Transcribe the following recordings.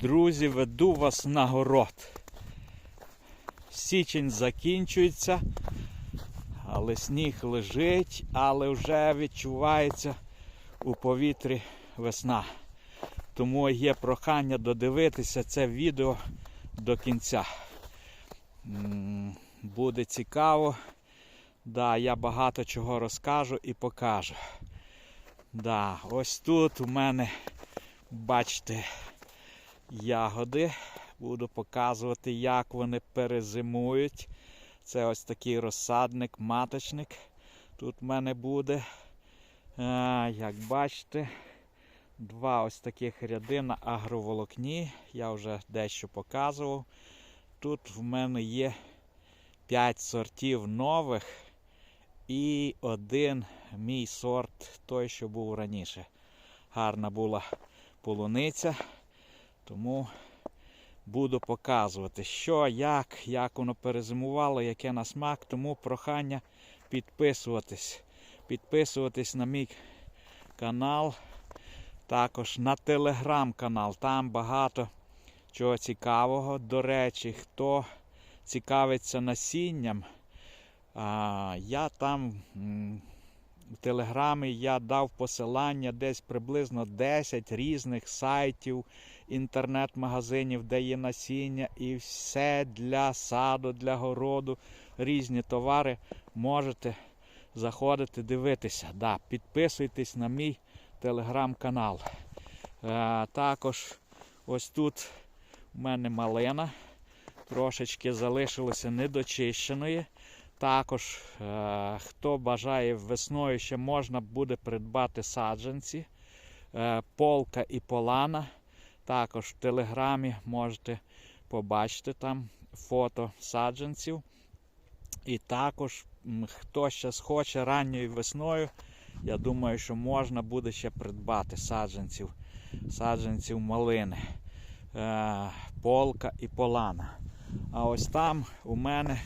Друзі, веду вас на город. Січень закінчується, але сніг лежить, але вже відчувається у повітрі весна. Тому є прохання додивитися це відео до кінця. Буде цікаво. Да, я багато чого розкажу і покажу. Да, ось тут у мене, бачите, ягоди. Буду показувати, як вони перезимують. Це ось такий розсадник, маточник. Тут в мене буде. А, як бачите, два ось таких ряди на агроволокні. Я вже дещо показував. Тут в мене є 5 сортів нових і один мій сорт, той, що був раніше. Гарна була полуниця, тому буду показувати, що, як, як воно перезимувало, яке на смак. Тому прохання підписуватись. Підписуватись на мій канал, також на телеграм-канал. Там багато чого цікавого. До речі, хто цікавиться насінням, я там в телеграмі я дав посилання десь приблизно 10 різних сайтів, інтернет-магазинів, де є насіння і все для саду, для городу, різні товари. Можете заходити, дивитися. Да, підписуйтесь на мій телеграм-канал. Е, також ось тут у мене малина. Трошечки залишилося недочищеної. Також, е, хто бажає весною, ще можна буде придбати саджанці, е, полка і полана. Також в телеграмі можете побачити там фото саджанців. І також, хто ще схоче ранньою весною, я думаю, що можна буде ще придбати саджанців, саджанців малини, е, полка і полана. А ось там у мене,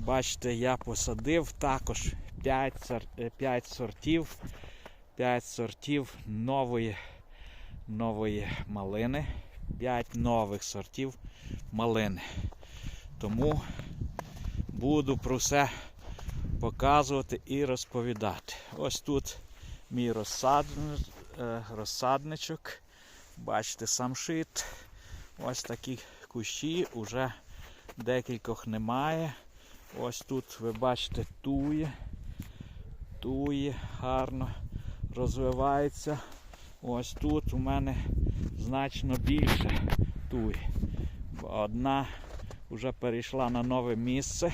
бачите, я посадив також 5, 5 сортів, 5 сортів нової, нової малини, 5 нових сортів малини. Тому буду про все показувати і розповідати. Ось тут мій е, розсадничок. Бачите, самшит. Ось такі кущі, уже декількох немає. Ось тут ви бачите тує. Тує гарно розвивається. Ось тут у мене значно більше туї. Одна вже перейшла на нове місце.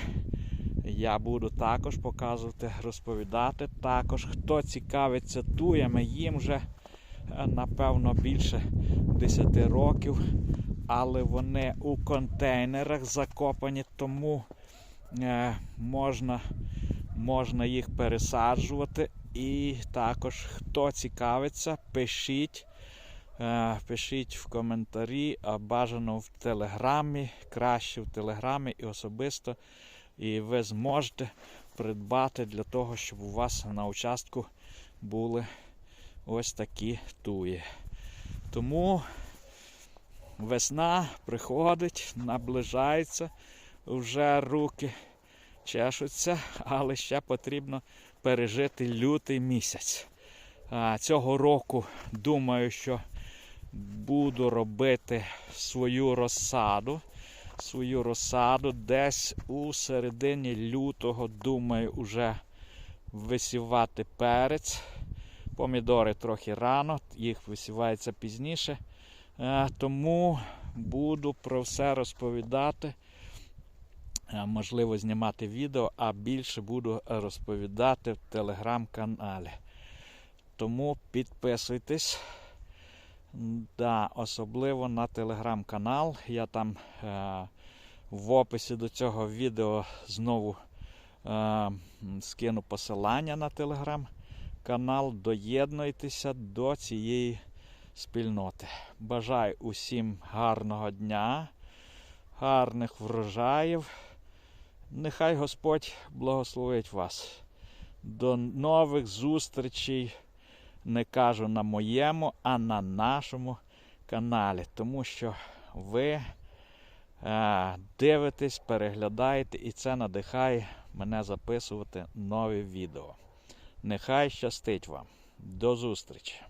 Я буду також показувати, розповідати. Також хто цікавиться туями, їм вже е, напевно більше 10 років, але вони у контейнерах закопані, тому можна, можна їх пересаджувати. І також хто цікавиться, пишіть. Е, Пишіть в коментарі, а бажано в телеграмі, краще в телеграмі і особисто. І ви зможете придбати для того, щоб у вас на участку були ось такі туї. Тому весна приходить, наближається, вже руки чешуться, але ще потрібно пережити лютий місяць. Цього року думаю, що буду робити свою розсаду. Свою розсаду десь у середині лютого, думаю, вже висівати перець. Помідори трохи рано, їх висівається пізніше. Е, Тому буду про все розповідати. Е, Можливо, знімати відео, а більше буду розповідати в телеграм-каналі. Тому підписуйтесь. Да, особливо на телеграм-канал. Я там е, в описі до цього відео знову е, скину посилання на телеграм-канал. Доєднуйтеся до цієї спільноти. Бажаю усім гарного дня, гарних врожаїв. Нехай Господь благословить вас. До нових зустрічей не кажу на моєму, а на нашому каналі, тому що ви е, дивитесь, переглядаєте, і це надихає мене записувати нові відео. Нехай щастить вам. До зустрічі!